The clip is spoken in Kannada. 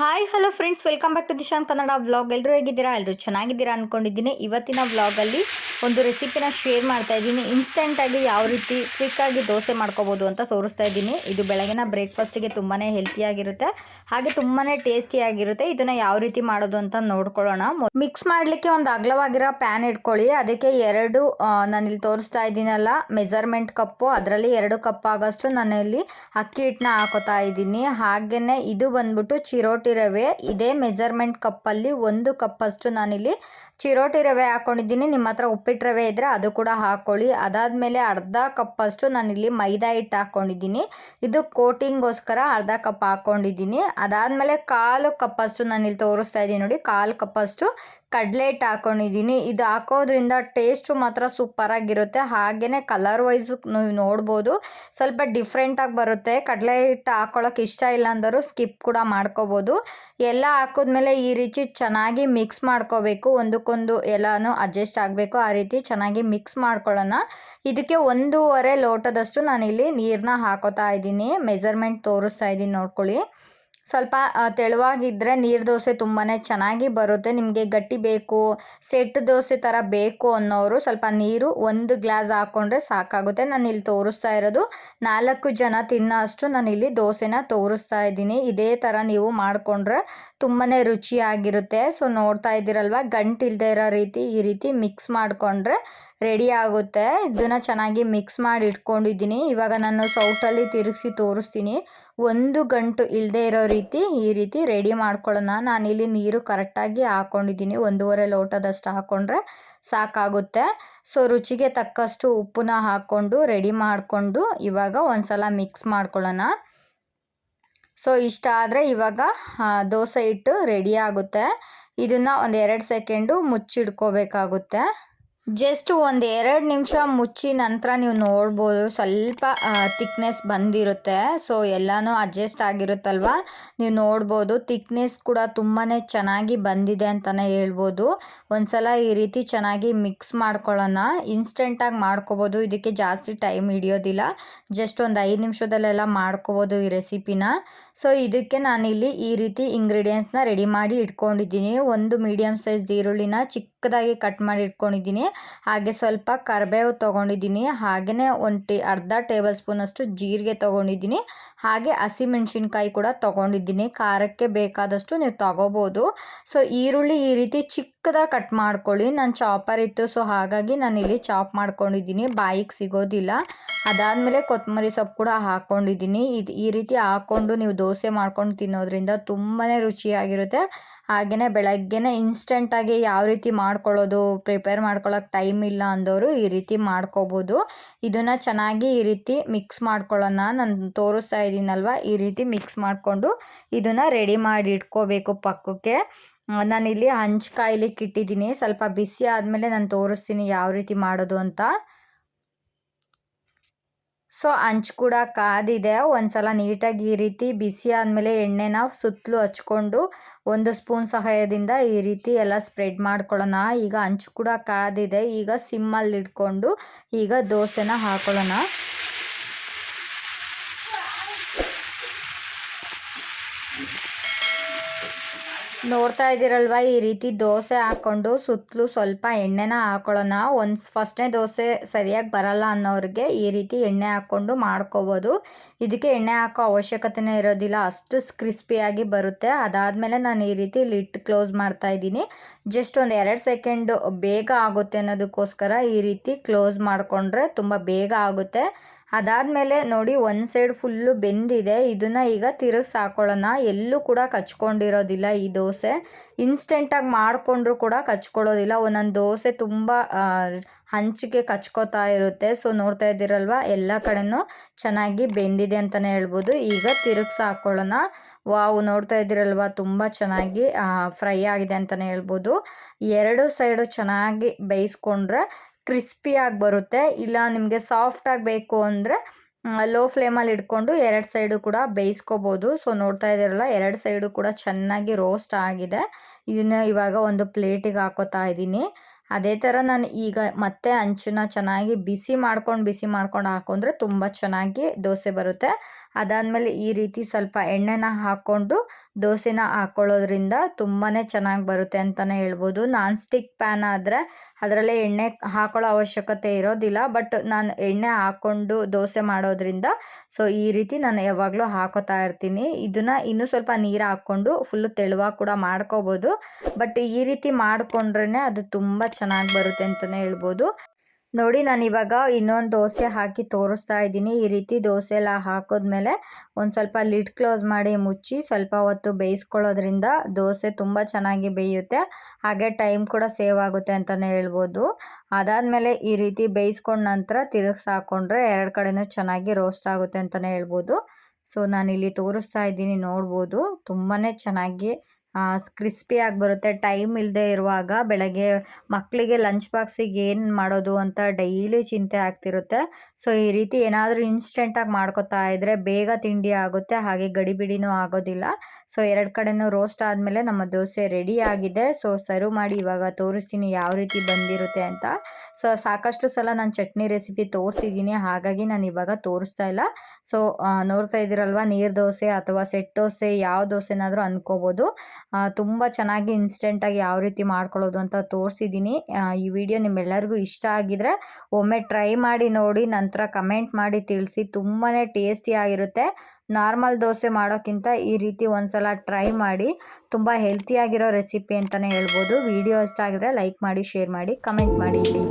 Hi hello friends welcome back to Dishan Kannada vlog ಎಲ್ಲರೂ ಹೇಗಿದ್ದೀರಾ? ಎಲ್ಲರೂ ಚೆನ್ನಾಗಿದ್ದೀರಾ ಅಂದ್ಕೊಂಡಿದ್ದೀನಿ ಇವತ್ತಿನ ವ್ಲಾಗಲ್ಲಿ ಒಂದು ರೆಸಿಪಿನ ಶೇರ್ ಮಾಡ್ತಾ ಇದ್ದೀನಿ. ಇನ್ಸ್ಟೆಂಟಾಗಿ ಯಾವ ರೀತಿ ಕ್ವಿಕ್ಕಾಗಿ ದೋಸೆ ಮಾಡ್ಕೋಬೋದು ಅಂತ ತೋರಿಸ್ತಾ ಇದ್ದೀನಿ. ಇದು ಬೆಳಗಿನ ಬ್ರೇಕ್ಫಾಸ್ಟಿಗೆ ತುಂಬಾ ಹೆಲ್ತಿಯಾಗಿರುತ್ತೆ ಹಾಗೆ ತುಂಬಾ ಟೇಸ್ಟಿಯಾಗಿರುತ್ತೆ ಇದನ್ನು ಯಾವ ರೀತಿ ಮಾಡೋದು ಅಂತ ನೋಡ್ಕೊಳ್ಳೋಣ. ಮಿಕ್ಸ್ ಮಾಡಲಿಕ್ಕೆ ಒಂದು ಅಗಲವಾಗಿರೋ ಪ್ಯಾನ್ ಇಟ್ಕೊಳ್ಳಿ. ಅದಕ್ಕೆ ಎರಡು ನಾನಿಲ್ಲಿ ತೋರಿಸ್ತಾ ಇದ್ದೀನಲ್ಲ ಮೆಜರ್ಮೆಂಟ್ ಕಪ್ಪು ಅದರಲ್ಲಿ ಎರಡು ಕಪ್ ಆಗೋಷ್ಟು ಇಲ್ಲಿ ಅಕ್ಕಿ ಹಿಟ್ಟನ್ನ ಹಾಕೋತಾ ಇದ್ದೀನಿ. ಹಾಗೆಯೇ ಇದು ಬಂದ್ಬಿಟ್ಟು ಚಿರೋಟಿ ರವೆ. ಇದೇ ಮೆಜರ್ಮೆಂಟ್ ಕಪ್ಪಲ್ಲಿ ಒಂದು ಕಪ್ಪಷ್ಟು ನಾನಿಲ್ಲಿ ಚಿರೋಟಿ ರವೆ ಹಾಕೊಂಡಿದ್ದೀನಿ. ನಿಮ್ಮ ಹತ್ರ ಉಪ್ಪಿಟ್ಟು ರವೆ ಇದ್ದರೆ ಅದು ಕೂಡ ಹಾಕ್ಕೊಳ್ಳಿ ಅದಾದಮೇಲೆ ಅರ್ಧ ಕಪ್ಪಷ್ಟು ನಾನಿಲ್ಲಿ ಮೈದಾ ಹಿಟ್ಟು ಹಾಕ್ಕೊಂಡಿದ್ದೀನಿ ಇದು ಕೋಟಿಂಗೋಸ್ಕರ ಅರ್ಧ ಕಪ್ ಹಾಕ್ಕೊಂಡಿದ್ದೀನಿ ಅದಾದಮೇಲೆ ಕಾಲು ಕಪ್ಪಷ್ಟು ನಾನಿಲ್ಲಿ ತೋರಿಸ್ತಾ ಇದ್ದೀನಿ ನೋಡಿ, ಕಾಲು ಕಪ್ಪಷ್ಟು ಕಡಲೆ ಹಿಟ್ಟು ಹಾಕೊಂಡಿದ್ದೀನಿ. ಇದು ಹಾಕೋದ್ರಿಂದ ಟೇಸ್ಟು ಮಾತ್ರ ಸೂಪರಾಗಿರುತ್ತೆ. ಹಾಗೆಯೇ ಕಲರ್ ವೈಸು ನೀವು ನೋಡ್ಬೋದು. ಸ್ವಲ್ಪ ಡಿಫ್ರೆಂಟಾಗಿ ಬರುತ್ತೆ. ಕಡಲೆ ಹಿಟ್ಟು ಹಾಕೊಳ್ಳೋಕೆ ಇಷ್ಟ ಇಲ್ಲ ಅಂದರೂ ಸ್ಕಿಪ್ ಕೂಡ ಮಾಡ್ಕೋಬೋದು. ಎಲ್ಲ ಹಾಕಿದ್ಮೇಲೆ ಈ ರೀತಿ ಚೆನ್ನಾಗಿ ಮಿಕ್ಸ್ ಮಾಡ್ಕೋಬೇಕು. ಒಂದಕ್ಕೊಂದು ಎಲ್ಲನೂ ಅಡ್ಜಸ್ಟ್ ಆಗಬೇಕು. ಆ ರೀತಿ ಚೆನ್ನಾಗಿ ಮಿಕ್ಸ್ ಮಾಡ್ಕೊಳ್ಳೋಣ. ಇದಕ್ಕೆ ಒಂದೂವರೆ ಲೋಟದಷ್ಟು ನಾನಿಲ್ಲಿ ನೀರನ್ನ ಹಾಕೋತಾ ಇದ್ದೀನಿ. ಮೆಜರ್ಮೆಂಟ್ ತೋರಿಸ್ತಾ ಇದ್ದೀನಿ. ನೋಡ್ಕೊಳ್ಳಿ. ಸ್ವಲ್ಪ ತೆಳುವಾಗಿದ್ದರೆ ನೀರು ದೋಸೆ ತುಂಬಾ ಚೆನ್ನಾಗಿ ಬರುತ್ತೆ. ನಿಮಗೆ ಗಟ್ಟಿ ಬೇಕು, ಸೆಟ್ ದೋಸೆ ಥರ ಬೇಕು ಅನ್ನೋರು ಸ್ವಲ್ಪ ನೀರು ಒಂದು ಗ್ಲಾಸ್ ಹಾಕ್ಕೊಂಡ್ರೆ ಸಾಕಾಗುತ್ತೆ. ನಾನು ಇಲ್ಲಿ ತೋರಿಸ್ತಾ ಇರೋದು ನಾಲ್ಕು ಜನ ತಿನ್ನೋ ಅಷ್ಟು ನಾನು ಇಲ್ಲಿ ದೋಸೆನ ತೋರಿಸ್ತಾ ಇದ್ದೀನಿ. ಇದೇ ಥರ ನೀವು ಮಾಡಿಕೊಂಡ್ರೆ ತುಂಬಾ ರುಚಿಯಾಗಿರುತ್ತೆ. ಸೊ, ನೋಡ್ತಾ ಇದ್ದೀರಲ್ವ? ಗಂಟು ಇಲ್ಲದೆ ಇರೋ ರೀತಿ ಈ ರೀತಿ ಮಿಕ್ಸ್ ಮಾಡಿಕೊಂಡ್ರೆ ರೆಡಿ ಆಗುತ್ತೆ. ಇದನ್ನು ಚೆನ್ನಾಗಿ ಮಿಕ್ಸ್ ಮಾಡಿ ಇಟ್ಕೊಂಡಿದ್ದೀನಿ. ಇವಾಗ ನಾನು ಸೌಟಲ್ಲಿ ತಿರುಗಿಸಿ ತೋರಿಸ್ತೀನಿ. ಒಂದು ಗಂಟು ಇಲ್ಲದೆ ಇರೋ ಈ ರೀತಿ ರೆಡಿ ಮಾಡ್ಕೊಳ್ಳೋಣ. ನಾನಿಲ್ಲಿ ನೀರು ಕರೆಕ್ಟಾಗಿ ಹಾಕ್ಕೊಂಡಿದ್ದೀನಿ ಒಂದೂವರೆ ಲೋಟದಷ್ಟು ಹಾಕ್ಕೊಂಡ್ರೆ ಸಾಕಾಗುತ್ತೆ. ಸೊ, ರುಚಿಗೆ ತಕ್ಕಷ್ಟು ಉಪ್ಪನ್ನ ಹಾಕ್ಕೊಂಡು ರೆಡಿ ಮಾಡಿಕೊಂಡು ಇವಾಗ ಒಂದ್ಸಲ ಮಿಕ್ಸ್ ಮಾಡ್ಕೊಳ್ಳೋಣ. ಸೊ, ಇಷ್ಟ ಆದರೆ ಇವಾಗ ದೋಸೆ ಹಿಟ್ಟು ರೆಡಿ ಆಗುತ್ತೆ. ಇದನ್ನು ಒಂದು ಎರಡು ಸೆಕೆಂಡು ಮುಚ್ಚಿಡ್ಕೋಬೇಕಾಗುತ್ತೆ ಜಸ್ಟ್ ಒಂದು ಎರಡು ನಿಮಿಷ ಮುಚ್ಚಿ ನಂತರ ನೀವು ನೋಡ್ಬೋದು. ಸ್ವಲ್ಪ ತಿಕ್ನೆಸ್ ಬಂದಿರುತ್ತೆ. ಸೊ ಎಲ್ಲನೂ ಅಡ್ಜಸ್ಟ್ ಆಗಿರುತ್ತಲ್ವ? ನೀವು ನೋಡ್ಬೋದು ತಿಕ್ನೆಸ್ ಕೂಡ ತುಂಬಾ ಚೆನ್ನಾಗಿ ಬಂದಿದೆ ಅಂತಲೇ ಹೇಳ್ಬೋದು. ಒಂದ್ಸಲ ಈ ರೀತಿ ಚೆನ್ನಾಗಿ ಮಿಕ್ಸ್ ಮಾಡ್ಕೊಳ್ಳೋಣ. ಇನ್ಸ್ಟೆಂಟಾಗಿ ಮಾಡ್ಕೋಬೋದು. ಇದಕ್ಕೆ ಜಾಸ್ತಿ ಟೈಮ್ ಹಿಡಿಯೋದಿಲ್ಲ. ಜಸ್ಟ್ ಒಂದು ಐದು ನಿಮಿಷದಲ್ಲೆಲ್ಲ ಮಾಡ್ಕೋಬೋದು ಈ ರೆಸಿಪಿನ ಸೊ ಇದಕ್ಕೆ ನಾನಿಲ್ಲಿ ಈ ರೀತಿ ಇಂಗ್ರೀಡಿಯೆಂಟ್ಸ್ನ ರೆಡಿ ಮಾಡಿ ಇಟ್ಕೊಂಡಿದ್ದೀನಿ. ಒಂದು ಮೀಡಿಯಮ್ ಸೈಜ್ ಈರುಳ್ಳಿನ ಚಿಕ್ಕದಾಗಿ ಕಟ್ ಮಾಡಿ ಇಟ್ಕೊಂಡಿದ್ದೀನಿ. ಹಾಗೆ ಸ್ವಲ್ಪ ಕರಿಬೇವು ತೊಗೊಂಡಿದ್ದೀನಿ ಹಾಗೆಯೇ ಒಂದು ಟೇ ಅರ್ಧ ಟೇಬಲ್ ಸ್ಪೂನಷ್ಟು ಜೀರಿಗೆ ತೊಗೊಂಡಿದ್ದೀನಿ, ಹಾಗೆ ಹಸಿಮೆಣ್ಸಿನ್ಕಾಯಿ ಕೂಡ ತೊಗೊಂಡಿದ್ದೀನಿ, ಖಾರಕ್ಕೆ ಬೇಕಾದಷ್ಟು ನೀವು ತೊಗೋಬೋದು. ಸೊ ಈರುಳ್ಳಿ ಈ ರೀತಿ ಚಿಕ್ಕದಾಗಿ ಕಟ್ ಮಾಡ್ಕೊಳ್ಳಿ, ನಾನು ಚಾಪರ್ ಇತ್ತು ಸೊ ಹಾಗಾಗಿ ನಾನು ಇಲ್ಲಿ ಚಾಪ್ ಮಾಡ್ಕೊಂಡಿದ್ದೀನಿ, ಬಾಯಿಗೆ ಸಿಗೋದಿಲ್ಲ. ಅದಾದಮೇಲೆ ಕೊತ್ತಂಬರಿ ಸೊಪ್ಪು ಕೂಡ ಹಾಕ್ಕೊಂಡಿದ್ದೀನಿ ಇದು ಈ ರೀತಿ ಹಾಕ್ಕೊಂಡು ನೀವು ದೋಸೆ ಮಾಡ್ಕೊಂಡು ತಿನ್ನೋದ್ರಿಂದ ತುಂಬಾ ರುಚಿಯಾಗಿರುತ್ತೆ. ಹಾಗೆಯೇ ಬೆಳಗ್ಗೆನೇ ಇನ್ಸ್ಟೆಂಟಾಗಿ ಯಾವ ರೀತಿ ಮಾಡ್ಕೊಳ್ಳೋದು ಪ್ರಿಪೇರ್ ಟೈಮ್ ಇಲ್ಲ ಅಂದವರು ಈ ರೀತಿ ಮಾಡ್ಕೋಬೋದು. ಇದನ್ನು ಚೆನ್ನಾಗಿ ಈ ರೀತಿ ಮಿಕ್ಸ್ ಮಾಡ್ಕೊಳ್ಳೋಣ. ನಾನು ತೋರಿಸ್ತಾ ಇದ್ದೀನಲ್ವ? ಈ ರೀತಿ ಮಿಕ್ಸ್ ಮಾಡಿಕೊಂಡು ಇದನ್ನು ರೆಡಿ ಮಾಡಿ ಇಟ್ಕೋಬೇಕು ಪಕ್ಕಕ್ಕೆ. ನಾನಿಲ್ಲಿ ಹಂಚು ಕಾಯ್ಲಿಕ್ಕೆ ಇಟ್ಟಿದ್ದೀನಿ. ಸ್ವಲ್ಪ ಬಿಸಿ ಆದಮೇಲೆ ನಾನು ತೋರಿಸ್ತೀನಿ ಯಾವ ರೀತಿ ಮಾಡೋದು ಅಂತ. ಸೊ ಹಂಚು ಕೂಡ ಕಾದಿದೆ. ಒಂದ್ಸಲ ನೀಟಾಗಿ ಈ ರೀತಿ ಬಿಸಿ ಆದಮೇಲೆ ಎಣ್ಣೆನ ಸುತ್ತಲೂ ಹಚ್ಕೊಂಡು ಒಂದು ಸ್ಪೂನ್ ಸಹಾಯದಿಂದ ಈ ರೀತಿ ಎಲ್ಲ ಸ್ಪ್ರೆಡ್ ಮಾಡ್ಕೊಳ್ಳೋಣ. ಈಗ ಹಂಚು ಕೂಡ ಕಾದಿದೆ. ಈಗ ಸಿಮ್ಮಲ್ಲಿ ಇಟ್ಕೊಂಡು ಈಗ ದೋಸೆನ ಹಾಕೊಳ್ಳೋಣ. ನೋಡ್ತಾ ಇದ್ದೀರಲ್ವ? ಈ ರೀತಿ ದೋಸೆ ಹಾಕ್ಕೊಂಡು ಸುತ್ತಲೂ ಸ್ವಲ್ಪ ಎಣ್ಣೆನ ಹಾಕೊಳ್ಳೋಣ. ಒಂದು ಫಸ್ಟ್ನೇ ದೋಸೆ ಸರಿಯಾಗಿ ಬರಲ್ಲ ಅನ್ನೋರಿಗೆ ಈ ರೀತಿ ಎಣ್ಣೆ ಹಾಕ್ಕೊಂಡು ಮಾಡ್ಕೋಬೋದು. ಇದಕ್ಕೆ ಎಣ್ಣೆ ಹಾಕೋ ಅವಶ್ಯಕತೆನೇ ಇರೋದಿಲ್ಲ. ಅಷ್ಟು ಕ್ರಿಸ್ಪಿಯಾಗಿ ಬರುತ್ತೆ. ಅದಾದಮೇಲೆ ನಾನು ಈ ರೀತಿ ಲಿಟ್ ಕ್ಲೋಸ್ ಮಾಡ್ತಾ ಇದ್ದೀನಿ. ಜಸ್ಟ್ ಒಂದು ಎರಡು ಸೆಕೆಂಡ್ ಬೇಗ ಆಗುತ್ತೆ ಅನ್ನೋದಕ್ಕೋಸ್ಕರ ಈ ರೀತಿ ಕ್ಲೋಸ್ ಮಾಡಿಕೊಂಡ್ರೆ ತುಂಬ ಬೇಗ ಆಗುತ್ತೆ. ಅದಾದಮೇಲೆ ನೋಡಿ, ಒಂದು ಸೈಡ್ ಫುಲ್ಲು ಬೆಂದಿದೆ. ಇದನ್ನು ಈಗ ತಿರುಗಿಸಿ ಹಾಕೊಳ್ಳೋಣ. ಎಲ್ಲೂ ಕೂಡ ಕಚ್ಕೊಂಡಿರೋದಿಲ್ಲ ಈ ದೋಸೆ. ಇನ್ಸ್ಟೆಂಟಾಗಿ ಮಾಡಿಕೊಂಡ್ರೂ ಕೂಡ ಕಚ್ಕೊಳ್ಳೋದಿಲ್ಲ. ಒಂದೊಂದು ದೋಸೆ ತುಂಬ ಹಂಚಿಗೆ ಕಚ್ಕೋತಾ ಇರುತ್ತೆ. ಸೊ ನೋಡ್ತಾ ಇದ್ದೀರಲ್ವ? ಎಲ್ಲ ಕಡೆನೂ ಚೆನ್ನಾಗಿ ಬೆಂದಿದೆ ಅಂತಲೇ ಹೇಳ್ಬೋದು. ಈಗ ತಿರುಗಿಸಿ ಹಾಕೊಳ್ಳೋಣ. ವಾವ್, ನೋಡ್ತಾ ಇದ್ದೀರಲ್ವ? ತುಂಬ ಚೆನ್ನಾಗಿ ಫ್ರೈ ಆಗಿದೆ ಅಂತಲೇ ಹೇಳ್ಬೋದು. ಎರಡು ಸೈಡು ಚೆನ್ನಾಗಿ ಬೇಯಿಸ್ಕೊಂಡ್ರೆ ಕ್ರಿಸ್ಪಿಯಾಗಿ ಬರುತ್ತೆ. ಇಲ್ಲ ನಿಮಗೆ ಸಾಫ್ಟಾಗಿ ಬೇಕು ಅಂದರೆ ಲೋ ಫ್ಲೇಮಲ್ಲಿ ಇಟ್ಕೊಂಡು ಎರಡು ಸೈಡು ಕೂಡ ಬೇಯಿಸ್ಕೋಬೋದು. ಸೊ, ನೋಡ್ತಾ ಇದ್ದೀರಲ್ಲ, ಎರಡು ಸೈಡು ಕೂಡ ಚೆನ್ನಾಗಿ ರೋಸ್ಟ್ ಆಗಿದೆ. ಇದನ್ನು ಇವಾಗ ಒಂದು ಪ್ಲೇಟಿಗೆ ಹಾಕೋತಾ ಇದ್ದೀನಿ. ಅದೇ ಥರ ನಾನು ಈಗ ಮತ್ತೆ ಅಂಚನ್ನ ಚೆನ್ನಾಗಿ ಬಿಸಿ ಮಾಡ್ಕೊಂಡು ಬಿಸಿ ಮಾಡ್ಕೊಂಡು ಹಾಕೊಂಡ್ರೆ ತುಂಬ ಚೆನ್ನಾಗಿ ದೋಸೆ ಬರುತ್ತೆ. ಅದಾದಮೇಲೆ ಈ ರೀತಿ ಸ್ವಲ್ಪ ಎಣ್ಣೆನ ಹಾಕ್ಕೊಂಡು ದೋಸೆನ ಹಾಕ್ಕೊಳ್ಳೋದ್ರಿಂದ ತುಂಬಾ ಚೆನ್ನಾಗಿ ಬರುತ್ತೆ ಅಂತಲೇ ಹೇಳ್ಬೋದು. ನಾನ್ ಸ್ಟಿಕ್ ಪ್ಯಾನ್ ಆದರೆ ಅದರಲ್ಲೇ ಎಣ್ಣೆ ಹಾಕೊಳ್ಳೋ ಅವಶ್ಯಕತೆ ಇರೋದಿಲ್ಲ. ಬಟ್ ನಾನು ಎಣ್ಣೆ ಹಾಕ್ಕೊಂಡು ದೋಸೆ ಮಾಡೋದ್ರಿಂದ ಸೊ ಈ ರೀತಿ ನಾನು ಯಾವಾಗಲೂ ಹಾಕೋತಾ ಇರ್ತೀನಿ. ಇದನ್ನು ಇನ್ನೂ ಸ್ವಲ್ಪ ನೀರು ಹಾಕ್ಕೊಂಡು ಫುಲ್ಲು ತೆಳುವಾಗಿ ಕೂಡ ಮಾಡ್ಕೋಬೋದು. ಬಟ್ ಈ ರೀತಿ ಮಾಡಿಕೊಂಡ್ರೇ ಅದು ತುಂಬ ಚೆನ್ನಾಗಿ ಬರುತ್ತೆ ಅಂತಲೇ ಹೇಳ್ಬೋದು. ನೋಡಿ, ನಾನು ಇವಾಗ ಇನ್ನೊಂದು ದೋಸೆ ಹಾಕಿ ತೋರಿಸ್ತಾ ಇದ್ದೀನಿ. ಈ ರೀತಿ ದೋಸೆ ಎಲ್ಲ ಹಾಕಿದ್ಮೇಲೆ ಒಂದು ಸ್ವಲ್ಪ ಲಿಡ್ ಕ್ಲೋಸ್ ಮಾಡಿ ಮುಚ್ಚಿ ಸ್ವಲ್ಪ ಹೊತ್ತು ಬೇಯಿಸ್ಕೊಳ್ಳೋದ್ರಿಂದ ದೋಸೆ ತುಂಬ ಚೆನ್ನಾಗಿ ಬೇಯುತ್ತೆ. ಹಾಗೆ ಟೈಮ್ ಕೂಡ ಸೇವ್ ಆಗುತ್ತೆ ಅಂತಲೇ ಹೇಳ್ಬೋದು. ಅದಾದಮೇಲೆ ಈ ರೀತಿ ಬೇಯಿಸ್ಕೊಂಡ ನಂತರ ತಿರುಗಿಸಿ ಹಾಕೊಂಡ್ರೆ ಎರಡು ಕಡೆನೂ ಚೆನ್ನಾಗಿ ರೋಸ್ಟ್ ಆಗುತ್ತೆ ಅಂತಲೇ ಹೇಳ್ಬೋದು. ಸೊ ನಾನಿಲ್ಲಿ ತೋರಿಸ್ತಾ ಇದ್ದೀನಿ ನೋಡ್ಬೋದು. ತುಂಬಾ ಚೆನ್ನಾಗಿ ಕ್ರಿಸ್ಪಿಯಾಗಿ ಬರುತ್ತೆ. ಟೈಮ್ ಇಲ್ಲದೆ ಇರುವಾಗ ಬೆಳಗ್ಗೆ ಮಕ್ಕಳಿಗೆ ಲಂಚ್ ಬಾಕ್ಸಿಗೆ ಏನು ಮಾಡೋದು ಅಂತ ಡೈಲಿ ಚಿಂತೆ ಆಗ್ತಿರುತ್ತೆ. ಸೊ ಈ ರೀತಿ ಏನಾದರೂ ಇನ್ಸ್ಟೆಂಟಾಗಿ ಮಾಡ್ಕೋತಾ ಇದ್ದರೆ ಬೇಗ ತಿಂಡಿ ಆಗುತ್ತೆ, ಹಾಗೆ ಗಡಿಬಿಡಿನೂ ಆಗೋದಿಲ್ಲ. ಸೊ ಎರಡು ಕಡೆನೂ ರೋಸ್ಟ್ ಆದಮೇಲೆ ನಮ್ಮ ದೋಸೆ ರೆಡಿ ಆಗಿದೆ. ಸೊ ಸರ್ವ್ ಮಾಡಿ ಇವಾಗ ತೋರಿಸ್ತೀನಿ ಯಾವ ರೀತಿ ಬಂದಿರುತ್ತೆ ಅಂತ. ಸೊ ಸಾಕಷ್ಟು ಸಲ ನಾನು ಚಟ್ನಿ ರೆಸಿಪಿ ತೋರಿಸಿದ್ದೀನಿ, ಹಾಗಾಗಿ ನಾನು ಇವಾಗ ತೋರಿಸ್ತಾ ಇಲ್ಲ. ಸೊ ನೋಡ್ತಾ ಇದ್ದೀರಲ್ವ, ನೀರು ದೋಸೆ ಅಥವಾ ಸೆಟ್ ದೋಸೆ, ಯಾವ ದೋಸೆನಾದರೂ ಅಂದ್ಕೋಬೋದು ತುಂಬ ಚೆನ್ನಾಗಿ ಇನ್ಸ್ಟೆಂಟಾಗಿ ಯಾವ ರೀತಿ ಮಾಡ್ಕೊಳ್ಳೋದು ಅಂತ ತೋರಿಸಿದ್ದೀನಿ. ಈ ವಿಡಿಯೋ ನಿಮ್ಮೆಲ್ಲರಿಗೂ ಇಷ್ಟ ಆಗಿದ್ರೆ ಒಮ್ಮೆ ಟ್ರೈ ಮಾಡಿ ನೋಡಿ, ನಂತರ ಕಮೆಂಟ್ ಮಾಡಿ ತಿಳಿಸಿ. ತುಂಬಾ ಟೇಸ್ಟಿಯಾಗಿರುತ್ತೆ ನಾರ್ಮಲ್ ದೋಸೆ ಮಾಡೋಕ್ಕಿಂತ ಈ ರೀತಿ ಒಂದ್ಸಲ ಟ್ರೈ ಮಾಡಿ, ತುಂಬ ಹೆಲ್ತಿಯಾಗಿರೋ ರೆಸಿಪಿ ಅಂತಲೇ ಹೇಳ್ಬೋದು. ವಿಡಿಯೋ ಇಷ್ಟ ಆಗಿದ್ರೆ ಲೈಕ್ ಮಾಡಿ ಶೇರ್ ಮಾಡಿ ಕಮೆಂಟ್ ಮಾಡಿ ಇಲ್ಲಿ.